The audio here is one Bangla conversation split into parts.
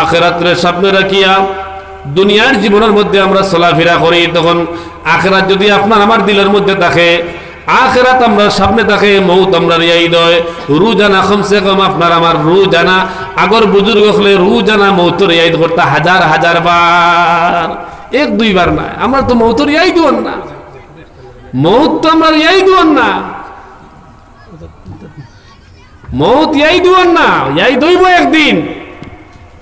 আখেরাত্রে সামনে রাখিয়া দুনিয়ার জীবনের মধ্যে আমরা চলাফেরা করি, তখন আখেরাত যদি আপনার আমার দিলের মধ্যে থাকে, আখেরাত আমরা সামনে থাকে, মৌত আমরা রিয়াই দয়। রু জানা কমসে কম আপনার আমার রু জানা আগর বুজুর্গ হলে রু জানা মৌত রিয়াই করতে হাজার হাজার বার। এক দুইবার না, আমরা তো মৌত রিয়াই দিওন না। মৌত তো আমরা রিয়াই দিওন না। মৌত ইয়াই দিওন না ইয়াই দইব একদিন।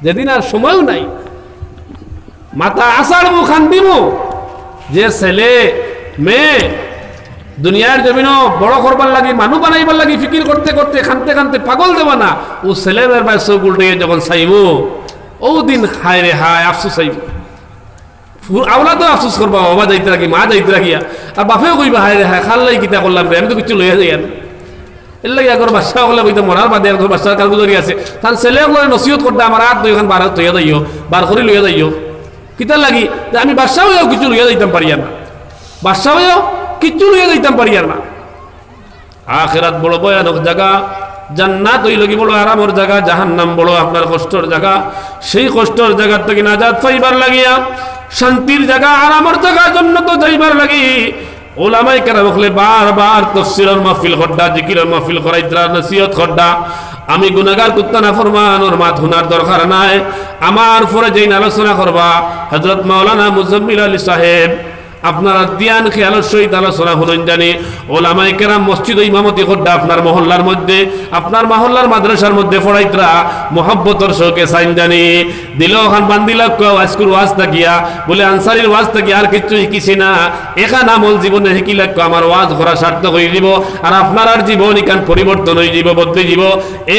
যেদিন আর সময়ও নাই। মাথা আসার মু খান্দিম যে ছেলে, মেয়ে, দুনিয়ার জমিন বড় করবার লাগি মানুষ বানাইবার লাগি, ফিকির করতে করতে, খানতে খানতে পাগল দেব না ও ছেলে মেয়ের বাই চোখ উল্টে যখন চাইব, ও দিন হায় রে হায়, আফসুস চাইব। আওলা তো আফসুস করবা, বাবা যাইতে রাখি মা যাইতে রাখিয়া আর বাপেও কইবা, হায় রে হায়, খাল্লাই কিতা করলাম রে, আমি তো কিছু লইয়া যাই লাগে যাইও লাগি যে আমি বাচ্চা কিছু যাইতাম বাচ্চা না আখেরাত বড় ভয়ানক জায়গা জান্নাত কি বড় আরামর জায়গা জাহান্নাম বড় আপনার কষ্টর জায়গা সেই কষ্টর জায়গার থেকে নাজাত পাইবার লাগিয়া শান্তির জায়গা আরামর জায়গার জন্য তো যাইবার লাগি ওলামাই কেন বকলে বারবার তফসিরের মাহফিল খড্ডা জিকিরর মাহফিল করাইতরা নসিহত খড্ডা আমি গুনাগার কুত্তা না ফরমান, ওর মাত হুনার দরকার নাই। আমার পরে যেই আলোচনা করবা হজরত মাওলানা মুজম্মিল আলী সাহেব আপনারা দিয়ান খেয়ালের সহিত আলোচনা হলেন জানি। ওলামাই কেরাম মসজিদ ইমামতি করডা আপনার মহল্লার মধ্যে, আপনার মহল্লার মাদ্রাসার মধ্যে পড়াইতরা মোহব্বতর শোকে সাইন জানি। দিল খান বান্দিল আজকুর ওয়াজ থাকিয়া বলে আনসারির ওয়াজ থাকি আর কিছু শিকিছি না। এখান আমল জীবনে শিকিলে আমার ওয়াজ করা সার্থক হয়ে যাব, আর আপনার আর জীবন ইখান পরিবর্তন হয়ে যাব, বদলে যাব।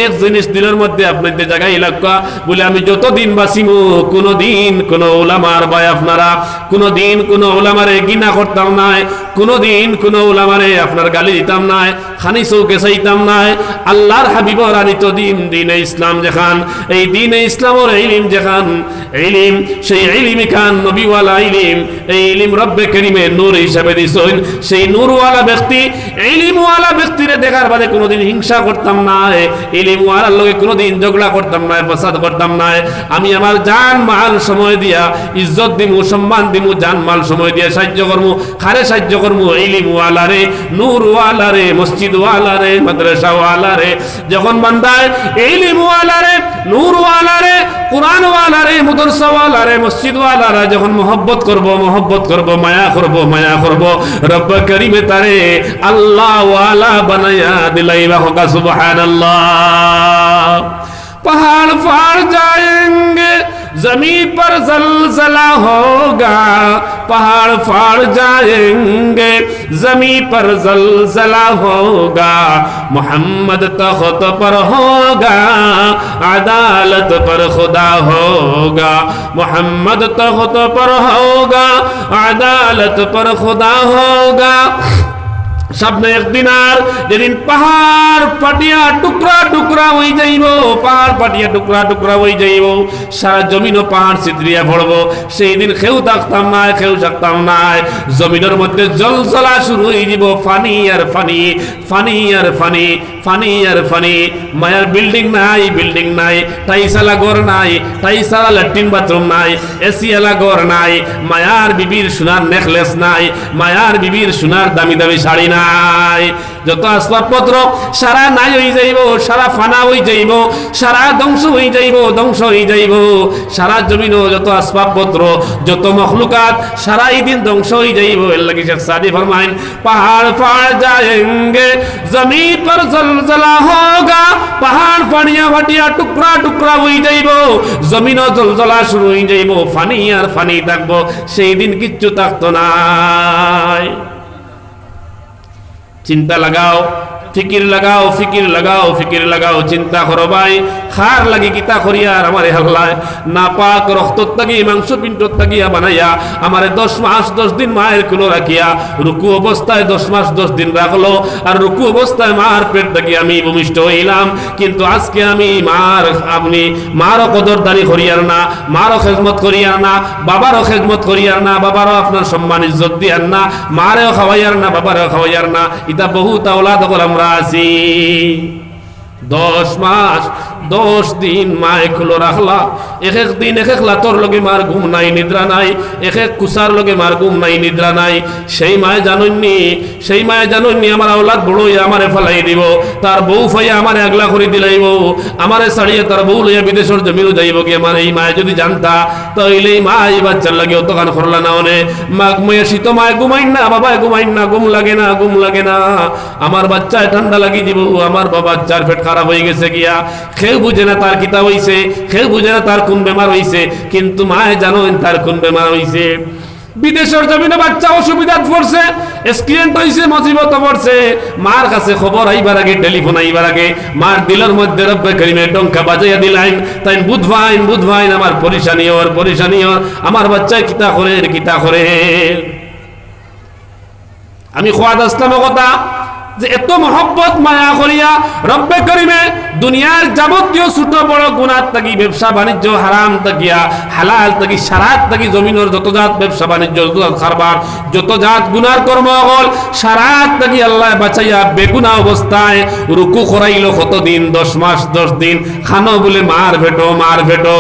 এক জিনিস দিনের মধ্যে আপনাদের জায়গায় এলাকা বলে আমি যতদিন বাঁচিমু কোনো দিন কোনো ওলামার ভাই আপনারা কোনো দিন কোনো ওলামারে গিনা করতাম নাই। কোনো দিন কোনো ওলামারে আপনার গালি দিতাম নাই, খানি চৌকে চাইতাম নাই। আল্লাহর হাবিবর আনিত দিন, দিনে ইসলাম যেখান, এই দিনে ইসলামর ইলিম যেখান, ইলিম, সেই ইলিম খান নবীওয়ালা ইলিম, এই ইলিম রব্বে করিমে নূর হিসাবে দিছেন। সেই নূরওয়ালা ব্যক্তি, ইলিমওয়ালা ব্যক্তিরে দেখার বাদে কোনোদিন হিংসা করতাম না ইলিমওয়ালার লগে কোনোদিন ঝগড়া করতাম না ফসাদ করতাম না আমি আমার জান মাল সময় দিয়া, ইজ্জত দিমু, সম্মান দিমু, জান মাল সময় দিয়া সাহায্য করব খারে সাহায্য করব ইলিমওয়ালারে রে মাদ্রাসাওয়ালা রে যখন বান্দায় ইলিমওয়ালারে, নূরওয়ালারে, কোরআনওয়ালারে, মুদরসাওয়ালারে, মসজিদওয়ালারা যখন মহব্বত করব মহব্বত করব, মায়া করব মায়া করব রব্ব করিমে তারে আল্লাহওয়ালা বানায়া দিলাইবা হকা সুবহানাল্লাহ। পাহাড় ফাড় যায়েঙ্গে زمین پر زلزلہ ہوگا، پہاڑ پھاڑ جائیں گے، زمین پر زلزلہ ہوگا، محمد تخت پر ہوگا، عدالت پر خدا ہوگا، محمد تخت پر ہوگا، عدالت پر خدا ہوگا۔ সামনে একদিন আর যেদিন পাহাড় পাটিয়া টুকরা টুকরা হয়ে যাইব, পাহাড় পাটিয়া টুকরা টুকরা হয়ে যাইব, সারা জমিনও পাহাড় চিত্রিয়া পড়ব সেই দিন খেউ থাকতাম না খেউ থাকতাম না জমিনের মধ্যে জল চলা শুরু হয়ে যাব ফানি আর ফানি ফানি আর ফানি ফানি আর ফানি। মায়ার বিল্ডিং নাই বিল্ডিং নাই। টাইসালা ঘর নাই, টাইসালা ল্যাট্রিন বাথরুম নাই এসিয়ালা ঘর নাই। মায়ার বিবির সোনার নেকলেস নাই, মায়ার বিবির সোনার দামি দামি শাড়ি নাই। নাই। যত আসবাবপত্র, সারা নাই হয়ে যাইব, সারা ফানা হয়ে যাইব, সারা ধ্বংস হয়ে যাইব, ধ্বংস হয়ে যাইব। সারা জমিন যত আসবাবপত্র, যত মখলুকাত, সারাই দিন ধ্বংস হয়ে যাইব। এর লাগে শেখ সাদি ফরমাইন, পাহাড় পাহাড় যায়েঙ্গে, জমিন পর জলজলা হোগা, পাহাড় পানিয়া ভাটিয়া টুকরা টুকরা হয়ে যাইব। জমিন জলজলা শুরু হয়ে যাইব, ফানি আর ফানি থাকব, সেই দিন কিচ্ছু থাকতো নাই। চিন্তা লাগাও ফিকির লাগাও ফিকির লাগাও ফিকির লাগাও চিন্তা করো ভাই। খার লাগি কিতা করিয়ার আমারে হাল্লায় না পাক রক্ত তাগি মাংস পিণ্ড তাগিয়া বানাইয়া আমারে দশ মাস, দশ দিন মায়ের কুলো রাখিয়া রুকু অবস্থায় দশ মাস, দশ দিন রাখল। আর রুকু অবস্থায় মার পেট থাকি আমি ভূমিষ্ঠ হইলাম। কিন্তু আজকে আমি মার, আপনি মারও কদরদারি করিয়ার না, মারও খেজমত করিয়ার না, বাবারও খেজমত করিয়ার না, বাবারও আপনার সম্মান ইজ্জত দিয়ার না, মারেও খাওয়াইয়ার না, বাবারও খাওয়াইয়ার না। ইতা বহুত আওলাদ আমরা আছি দশ মাস দশ দিন মায়ে খুলো রাখলা। এক এক দিন এক এক লাতর লগে মার ঘুম নাই, নিদ্রা নাই। এক এক কুসার লগে মার ঘুম নাই, নিদ্রা নাই। সেই মায়ে জাননি, সেই মায়ে জাননি, আমার আওলাদ বড় হইয়া আমারে ফেলাই দিব। তার বউ ফাইয়া আমারে আগলা করে দিলাইব। আমারে ছাড়িয়ে তার বউ লইয়া বিদেশের জমিনও যাইব কি? আমার এই মায়ে যদি জানতা, তাইলে এই মা এই বাচ্চার লাগে অত গান করলা না। অনে মাঘ ময়ে শীত মায় ঘুমাইন না বাবা ঘুমাইন না, ঘুম লাগে না, ঘুম লাগে না। আমার বাচ্চায় ঠান্ডা লাগি দিব, আমার বাবা চার পেট খারাপ হয়ে গেছে গিয়া। কেউ বুঝে না তার কিতা হইছে, কেউ বুঝে না তার কোন বেমার হইছে, কিন্তু মায়ে জানো তার কোন বেমার হইছে। বিদেশের জমিনে বাচ্চা অসুবিধাত পড়ছে স্ক্রিয়েন্ট হইছে মসিবত পড়ছে। মার কাছে খবর আইবার আগে টেলিফোন আইবার আগে, মার দিলের মধ্যে রব্বে করিমে ডঙ্কা বাজাইয়া দিলাইন। তাই বুধভাইন বুধভাইন আমার পরিশানি ওর পরিশানি ওর, আমার বাচ্চায় কিতা করে কিতা করে আমি খোয়াদ আসলাম কথা যে এত মহব্বত মায়া করিয়া রব্বে করিমে দুনিয়ার যাবতীয় ছোট বড় গুণাত থাকি, ব্যবসা বাণিজ্য হারাম থাকিয়া হালাল থাকি, সারাত থাকি, জমিনের যত জাত ব্যবসা বাণিজ্য, যত কারবার, যত জাত গুনার কর্ম হল সারাত থাকি আল্লাহ বাঁচাইয়া বেগুনা অবস্থায় রুকু করাইল কতদিন? দশ মাস, দশ দিন। খানো বলে, মার ভেটো মার ভেটো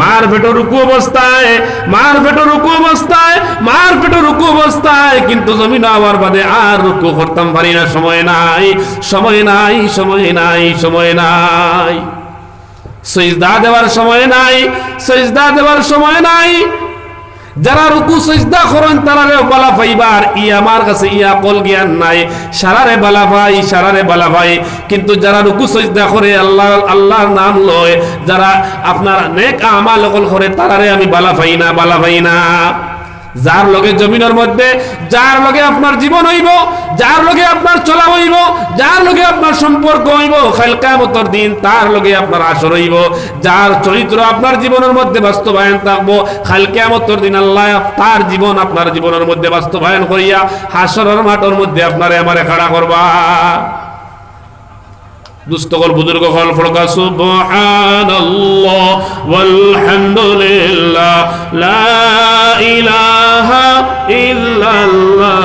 মার ভেটো রুকু অবস্থায়, মার ভেটো রুকু অবস্থায়, মার ভেটো রুকু অবস্থায়। কিন্তু জমিন আবার বাদে আর রুকু করতাম পারি না। সময় নাই সময় নাই সময় নাই সময় নাই। সজদা দেওয়ার সময় নাই, সজদা দেওয়ার সময় নাই। যারা রুকু সজদা করেন বালা পাইবার। ই আমার কাছে ইয়া কল জ্ঞান নাই। সারারে বালা ভাই, সারারে বালা ভাই। কিন্তু যারা রুকু সজদা করে, আল্লাহ, আল্লাহর নাম লয়, যারা আপনার নেক আমাল কল আমি বালা পাই না, বালা পাই না। যার লগে জমিনের মধ্যে, যার লগে আপনার জীবন হইব, যার লগে আপনার চলা হইব, যার লগে আপনার সম্পর্ক হইব খেলকামতর দিন তার লগে আপনার আসর হইব। যার চরিত্র আপনার জীবনের মধ্যে বাস্তবায়ন থাকব খালকামতর দিন আল্লাহ তার জীবন আপনার জীবনের মধ্যে বাস্তবায়ন করিয়া হাসরের মাঠের মধ্যে আপনারে আমারে খাড়া করবা। দুস্তগর বুজুর্গ হল ফলকা সুবহানাল্লাহ ওয়ালহামদুলিল্লাহ লা ইলাহা ইল্লাল্লাহ।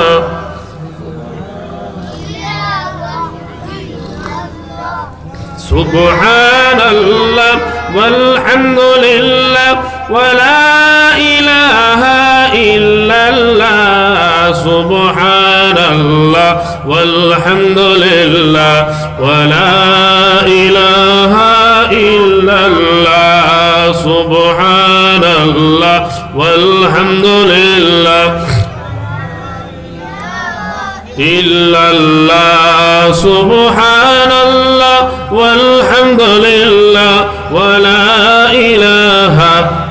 سبحان الله والحمد لله ولا إله إلا الله سبحان الله والحمد لله الله سبحان الله والحمد لله ولا إله إلا الله سبحان الله والحمد لله إلا الله سبحان الله والحمد لله ولا إله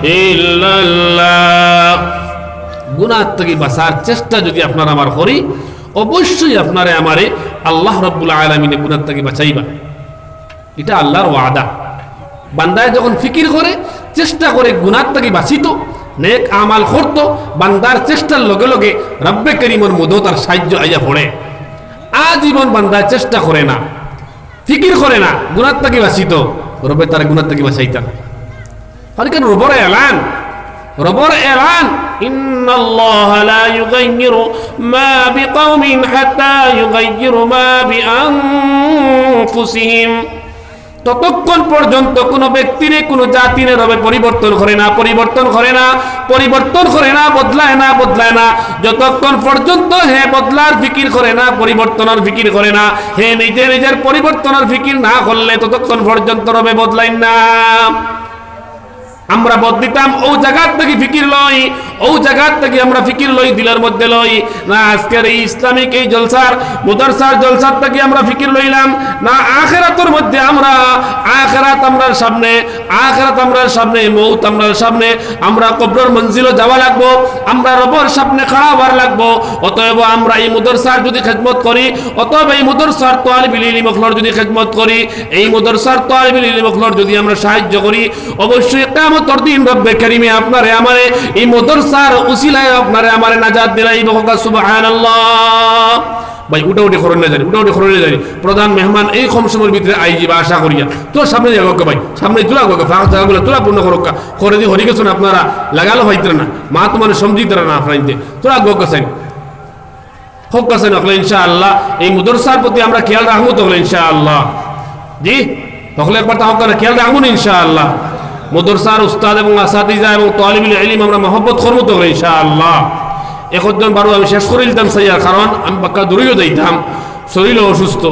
إلا الله গুনার থেকে বাঁচার চেষ্টা যদি আপনার আমার করি অবশ্যই আপনারে আমারে আল্লাহ রব্বুল আলমিনে গুনার থেকে বাঁচাইবা। এটা আল্লাহর ওয়াদা। বান্দায় যখন ফিকির করে, চেষ্টা করে গুনার থেকে বাঁচিত, নেক আমাল করতো, বান্দার চেষ্টার লগে লগে রব্বে করিমর মধ্যেও তার সাহায্য আইয়া পড়ে। আজীবন বান্দায় চেষ্টা করে না, ফিকির করে না গুনার থেকে বাঁচিত। রবে তার গুনার থেকে বাঁচাইতাম কারণ রবর এলান। রবর এলান, ইন্নাল্লাহ লা ইউগাইয়িরু মা বিকাউমিন হাত্তা ইউগাইয়িরু মা ততক্ষণ পর্যন্ত কোনো ব্যক্তিরে, কোনো জাতির রবে পরিবর্তন করে না, পরিবর্তন করে না, পরিবর্তন করে না, বদলায় না বদলায় না। যতক্ষণ পর্যন্ত হে বদলার ফিকির করে না, পরিবর্তনের ফিকির করে না, হে নিজের নিজের পরিবর্তনের ফিকির না করলে ততক্ষণ পর্যন্ত রবে বদলায় না। আমরা বদলিতাম ও জায়গার থেকে ফিকির লই, ও জায়গার থেকে আমরা ফিকির লই, দিলের মধ্যে লই। না, আজকের এই ইসলামিক এই জলসার, মুদারসার জলসার থেকে আমরা ফিকির লইলাম। না, আখেরাতের মধ্যে আমরা, আখেরাত আমরার সামনে, আখেরাত আমরার সামনে, মৌত আমরার সামনে, আমরা কবরের মঞ্জিলও যাওয়া লাগবো, আমরা রবর সামনে খাড়া হওয়ার লাগবো। অতএব আমরা এই মুদরসার যদি খেদমত করি, অতএব এই মুদরসার তোয়ালিবিল ইলি মখলর যদি খেদমত করি, এই মুদরসার তোয়ালিবিল ইলি মখলর যদি আমরা সাহায্য করি, অবশ্যই না প্রধান মেহমান এই কম সময়ের ভিতরে আশা করিয়া সামনে ভাই? সামনে করো দিয়ে আপনারা, লাগালো হইতে না। মা তোমার না আপনার ইনশাআল্লাহ। এই মুদরসার প্রতি আমরা খেয়াল রাখব তো হলে ইনশাআল্লাহ। জি? তখন একবার খেয়াল রাখুন ইনশাআল্লাহ। মদরসার উস্তাদ এবং আসাদিজা এবং তলিবুল ইলিম আমরা মহব্বত করব তো ইনশাআল্লাহ। একজন বারো, আমি শেষ করে দিতাম সাইয়ার কারণ আমি বাক্কা দূরেও দিতাম শরীরও অসুস্থ।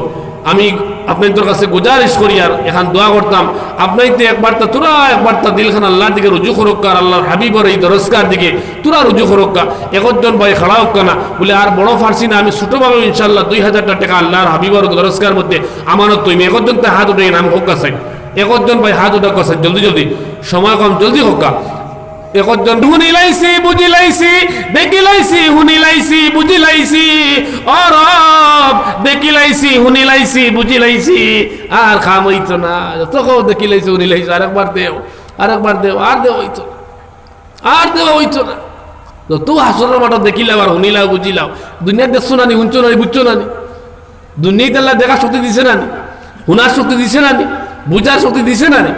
আমি আপনাদের কাছে গুজারিশ করি আর এখান দোয়া করতাম আপনাই তো একবার তা তোরা একবার তা দিলখান আল্লাহর দিকে রুজু করক্কার আল্লাহর হাবিবর এই দরস্কার দিকে তোরা রুজু করক্কা একজন ভাই খাড়া হোক না, বলে আর বড় ফার্সি না, আমি ছোটোভাবে ইনশাল্লাহ দুই হাজারটা টাকা আল্লাহর হাবিবর দরস্কার মধ্যে আমানত তুমি একজন তো হাত উঠে নাম হোক আছে একজন ভাই হাত উঠা কাছে জলদি জলদি। সময় কম জলদি হোক লাইছি লাইছি, দেখি দেখি না। যত দেখি দেও দেও দেও হইতো না। আর দেওয়া হইতো না। তো তো হাসরের মাঠে দেখিলাম আর শুনিলাও বুঝিলাও দুনিয়া দেখছ না নি শুনছো না নি বুঝছ না নি দুনিয়াতে দেখার শক্তি দিছে না নি শোনার শক্তি দিছে না নি বুঝার শক্তি দিছে না নি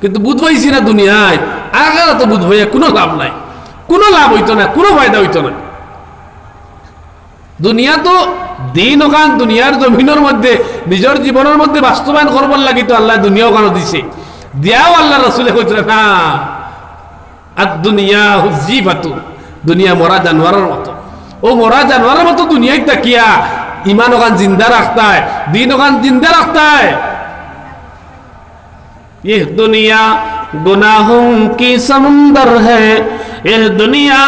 কিন্তু বুঝবাইছি না দুনিয়ায়। আগারা তো বুঝবাই কোনো লাভ নাই। কোনো লাভ হইতো না, কোনো ফায়দা হইতো না। দুনিয়া তো দিন ওখান, দুনিয়ার জমিনের মধ্যে, নিজের জীবনের মধ্যে বাস্তবায়ন করবার লাগি তো আল্লাহ দুনিয়া ওখানে দিছে। দিয়াও আল্লাহ রসুলে কইছিল না আর দুনিয়া জিবাতু দুনিয়া মরা জানোয়ারের মতো। ও মরা জানোয়ারের মতো দুনিয়ায় তাকিয়া ইমান ওখান জিন্দা রাখতা হয় দিন ওখান জিন্দা রাখতা یہ دنیا گناہوں کی سمندر ہے یہ دنیا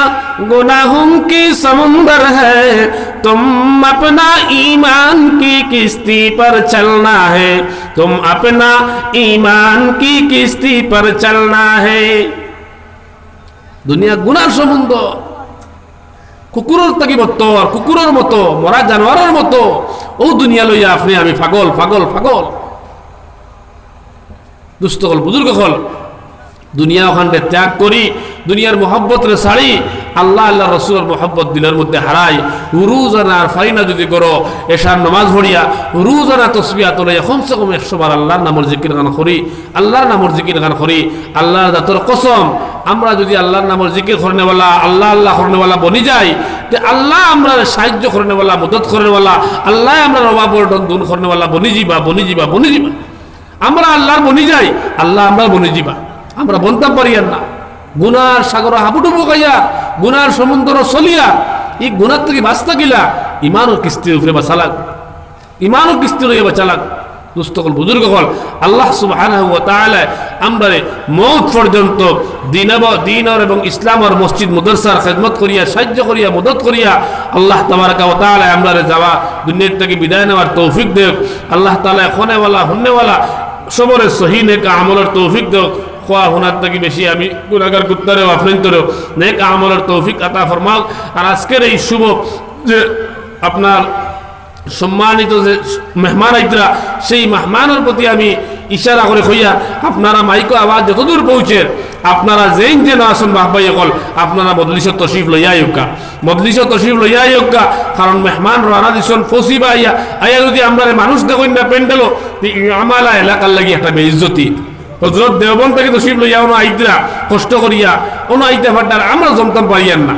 گناہوں کی سمندر ہے تم اپنا ایمان کی کشتی پر چلنا ہے تم اپنا ایمان کی کشتی پر چلنا ہے দুনিয়া গুনার সম্বন্ধ কুকুরের থাকি মতো আর কুকুরের মতো মরা জানোয়ারের মতো ও দুনিয়া লইয়া আপনি আমি পাগল পাগল পাগল দুস্থ হল, বুজুর্গ হল। দুনিয়া ওখানটা ত্যাগ করি, দুনিয়ার মোহব্বতের শাড়ি আল্লাহ আল্লাহ রসুলের মোহব্বত দিনের মধ্যে হারাই। রুজ আর ফারিনা যদি করো, এশার নমাজ ভরিয়া রুজ আনা তসবিয়া তোলে কমসে কম একশো বার আল্লাহর নামর জিকির গান করি, আল্লাহর নামর জিকির গান করি, আল্লাহর দাতর কসম। আমরা যদি আল্লাহর নামর জিকির করনেওয়ালা, আল্লাহ আল্লাহ করনেওয়ালা বনি যাই যে আল্লাহ আমরা সাহায্য করনেওয়ালা, মদত করনেওয়ালা, আল্লাহ আমরা অভাবর দূর করনেওয়ালা, বনি যাবা বনি যাবা বনি যাবা আমরা আল্লাহর বনি যাই, আল্লাহ আমরা বনি যাবা আমরা বনতাম পারি আর না। গুনার সাগর হাবুডুবু খাইয়া, গুনার সমুদ্র চলিয়া এই গুনার থেকে বাঁচতে গিলা ইমানও কিস্তির উপরে বা চালাক। ইমানও কিস্তি লইয়া বা চালাক। দুস্থকল বুজুর্গ হল আল্লাহ তাআলা আমরারে মৌত পর্যন্ত দিনব, দিনর এবং ইসলামর মসজিদ, মাদ্রাসার খেদমত করিয়া, সাহায্য করিয়া, মদত করিয়া আল্লাহ তাবারাকা ওয়া তাআলা আমরারে যাওয়া, দুনিয়ার থেকে বিদায় নেওয়ার তৌফিক দেব আল্লাহ তালা খনেওয়ালা হুন্নেওয়ালা সবরে সহি নেকা আমলের তৌফিক দেও। খোয়া হোনার থেকে বেশি আমি গুণাগার কুত্তারেও আফরিন্তরেও নেক আমলের তৌফিক আতা ফরমাও। আর আজকের এই শুভ যে আপনার সম্মানিত যে মেহমান আইতরা, সেই মেহমানের প্রতি আমি ইশারা করে কইয়া, আপনারা মাইকো আওয়াজ যতদূর পৌঁছের আপনারা যেইন যেন আসুন বাহবাই অকল, আপনারা মদলিশ তশরিফ লইয়া ইউকা মদলিশ তশরিফ লইয়া ইউকা কারণ মেহমান রানা দিছন ফসিবা আইয়া। আইয়া যদি আমরা মানুষ দেখুন না পেন্ডেলো আমালা এলাকার লাগি একটা বেইজ্জতি। হজরত দেওবন থেকে তশরিফ লইয়া ono আইতরা কষ্ট করিয়া ono আইতে ফাটার আমরা জমতাম পারিয়ান না।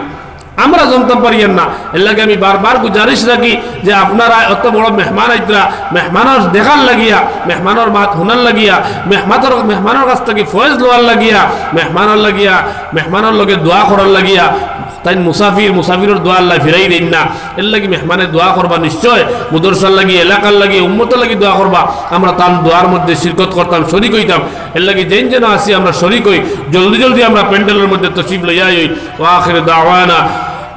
আমরা জমতাম পারিয়েন না। এর লাগে আমি বারবার গুজারিশ রাখি যে আপনারা অত বড় মেহমান আইতরা, মেহমানের দেখার লাগিয়া, মেহমানের মাত শুনার লাগিয়া, মেহমাতর, মেহমানের কাছ থেকে ফয়েজ লোয়ার লাগিয়া, মেহমানের লাগিয়া, মেহমানের লগে দোয়া করার লাগিয়া তাই মুসাফির, মুসাফিরের দোয়া আল্লাহ ফিরাই দিন না। এর লাগি মেহমানের দোয়া করবা নিশ্চয়। মুদরসার লাগি, এলাকার লাগি, উম্মতের লাগি দোয়া করবা। আমরা তার দোয়ার মধ্যে শিরকত করতাম, শরিক হইতাম। এর লাগি যেন যেন আসি, আমরা শরিক হই। জলদি জলদি আমরা প্যান্ডেলের মধ্যে তসিফ লইয়াই ওয়াখির দাওয়ানা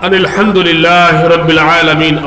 আনিল হামদুলিল্লাহ রবিল আলামিন।